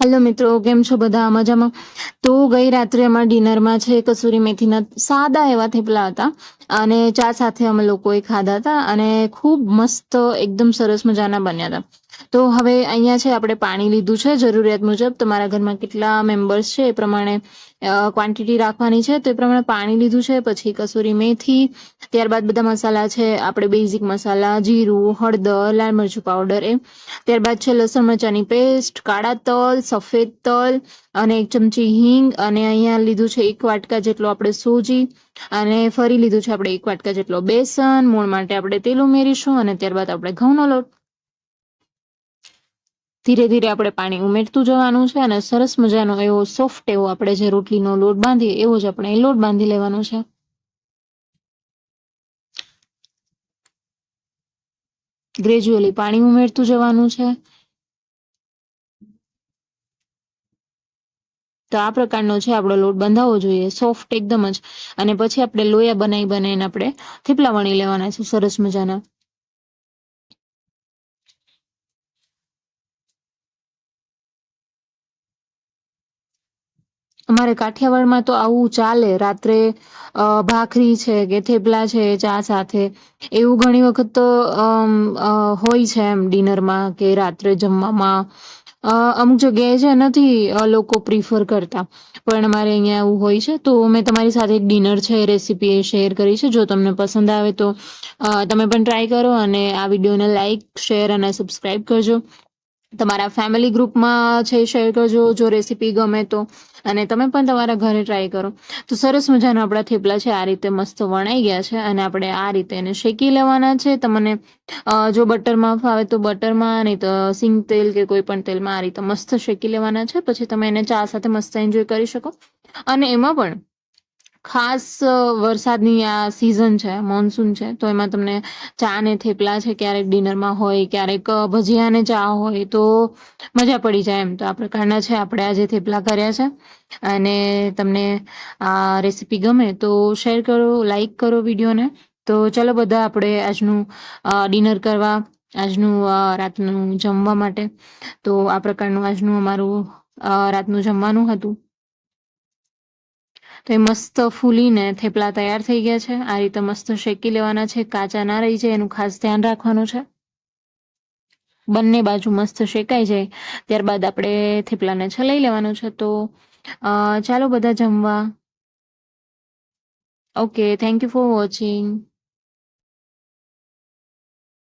Hello મિત્રો, કેમ છો બધા? મજામાં? તો ગઈ રાત્રે અમારા ડિનરમાં છે કસૂરી મેથીના સાદા એવા થેપલા હતા અને ચા સાથે અમે લોકોએ ખાધા હતા અને ખૂબ મસ્ત, એકદમ સરસ મજાના બન્યા હતા. તો હવે અહીંયા છે, આપણે પાણી લીધું છે, જરૂરિયાત મુજબ. તમારા ઘરમાં કેટલા મેમ્બર્સ છે એ પ્રમાણે ક્વોન્ટિટી રાખવાની છે તો એ પ્રમાણે પાણી લીધું છે, પછી કસૂરી મેથી, ત્યારબાદ બધા મસાલા છે, આપણે બેઝિક મસાલા, જીરું, હળદર, લાલ મરચું પાવડર એ. ત્યારબાદ છે લસણ મરચાની પેસ્ટ કાળા તલ સફેદ તલ અને એક ચમચી હિંગ અને અહીંયા લીધું છે એક વાટકા જેટલો આપણે સોજી અને ફરી લીધું છે આપણે એક વાટકા જેટલો બેસન. મૂળ માટે આપણે તેલ ઉમેરીશું અને ત્યારબાદ આપણે ઘઉંનો લોટ. ધીરે ધીરે આપણે પાણી ઉમેરતું જવાનું છે અને સરસ મજાનો એવો સોફ્ટ એવો આપણે જે રોટલીનો લોટ બાંધીએ એવો જ આપણે લોટ બાંધી લેવાનો છે. ગ્રેજ્યુઅલી પાણી ઉમેરતું જવાનું છે. તો આ પ્રકારનો છે આપણો લોટ બંધાવવો જોઈએ સોફ્ટ એકદમ જ. અને પછી આપણે લોયા બનાવી બનાવીને આપણે થેપલા વણી લેવાના છે, સરસ મજાના. અમારે કાઠિયાવાડમાં તો આવું ચાલે, રાત્રે ભાખરી છે કે થેપલા છે, ચા સાથે. એવું ઘણી વખત તો હોય છે એમ ડિનરમાં કે રાત્રે જમવામાં. અમુક જગ્યાએ છે નથી લોકો પ્રિફર કરતા. પણ અમારે અહીંયા એવું હોય છે, તો મેં તમારી સાથે એક ડિનર છે રેસીપી એ શેર કરી છે. જો તમને પસંદ આવે તો તમે પણ ટ્રાય કરો અને આ વિડીયોને લાઇક શેર અને સબસ્ક્રાઈબ કરજો. તમારા ફેમિલી ગ્રુપમાં છે શેર કરજો, જો રેસીપી ગમે તો. અને તમે પણ તમારા ઘરે ટ્રાય કરો. તો સરસ મજાના આપણા થેપલા છે, આ રીતે મસ્ત વણાઈ ગયા છે અને આપણે આ રીતે એને શેકી લેવાના છે. તમને જો બટરમાં ફાવે તો બટરમાં નહીં તો સિંગ તેલ કે કોઈ પણ તેલમાં આ રીતે મસ્ત શેકી લેવાના છે. પછી તમે એને ચા સાથે મસ્ત એન્જોય કરી શકો. અને એમાં પણ ખાસ વરસાદની આ સિઝન છે મોન્સૂન છે, તો એમાં તમને ચા ને થેપલા છે, ક્યારેક ડિનરમાં હોય, ક્યારેક ભજીયા ને ચા હોય, તો મજા પડી જાય એમ. તો આ પ્રકારના છે, આપણે આજે થેપલા કર્યા છે. અને તમને આ રેસીપી ગમે તો શેર કરો લાઈક કરો વિડીયોને તો ચલો બધા આપણે આજનું ડિનર કરવા, આજનું રાતનું જમવા માટે. તો આ પ્રકારનું આજનું અમારું રાતનું જમવાનું હતું. તો એ મસ્ત ફૂલીને થેપલા તૈયાર થઈ ગયા છે. આ રીતે મસ્ત શેકી લેવાના છે. કાચા ના રહી જાય, એનું ખાસ ધ્યાન રાખવાનું છે. બંને બાજુ મસ્ત શેકાઈ જાય. ત્યારબાદ આપણે થેપલાને છલાઈ લેવાનું છે. તો ચાલો બધા જમવા. Okay thank you for watching